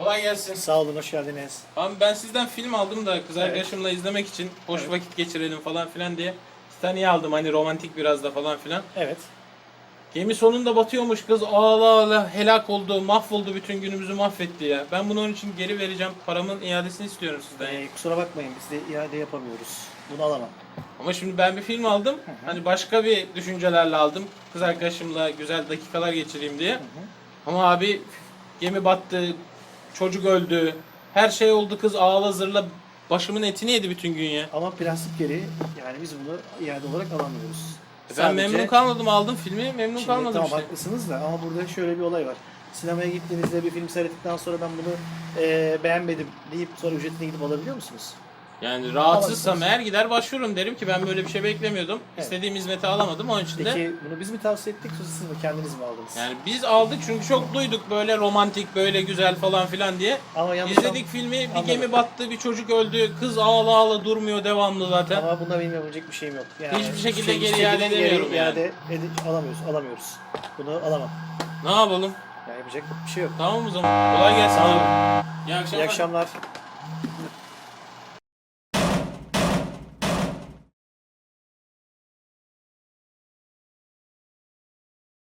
Kolay gelsin. Sağ olun, hoş geldiniz. Abi ben sizden film aldım da kız arkadaşımla izlemek için hoş Evet. vakit geçirelim falan filan diye. Titanic'i aldım hani romantik biraz da falan filan. Evet. Gemi sonunda batıyormuş kız ağla ağla helak oldu mahvoldu bütün günümüzü mahvetti ya. Ben bunu onun için geri vereceğim paramın iadesini istiyorum sizden. Ee, kusura bakmayın, biz de iade yapamıyoruz. Bunu alamam. Ama şimdi ben bir film aldım. Hani başka bir düşüncelerle aldım. Kız arkadaşımla güzel dakikalar geçireyim diye. Ama abi gemi battı, çocuk öldü. Her şey oldu kız ağla zırla başımın etini yedi bütün gün ya. Ama prensip gereği yani biz bunu iade olarak alamıyoruz. Ben Sadece- memnun kalmadım aldım filmi memnun Şimdi kalmadım tamam işte. haklısınız da ama burada şöyle bir olay var. Sinemaya gittiğinizde bir film seyrettikten sonra ben bunu eee, beğenmedim deyip sonra ücretini gidip alabiliyor musunuz? Yani rahatsızsam eğer gider başvururum derim ki ben böyle bir şey beklemiyordum. Evet. İstediğim hizmeti alamadım onun için de. Peki bunu biz mi tavsiye ettik yoksa siz mi kendiniz mi aldınız? Yani biz aldık çünkü çok duyduk böyle romantik böyle güzel falan filan diye. ama yanlış İzledik filmi bir Anladım. gemi battı bir çocuk öldü kız ağla ağla durmuyor devamlı zaten. Ama bunda benim yapabilecek bir şeyim yok. Yani Hiçbir şekilde geri istediğim iade yere edemiyorum yani. iade ede- alamıyoruz, alamıyoruz. Bunu alamam. Ne yapalım? Yani yapacak bir şey yok. Tamam o zaman. Kolay gelsin abi. İyi akşamlar. İyi akşamlar.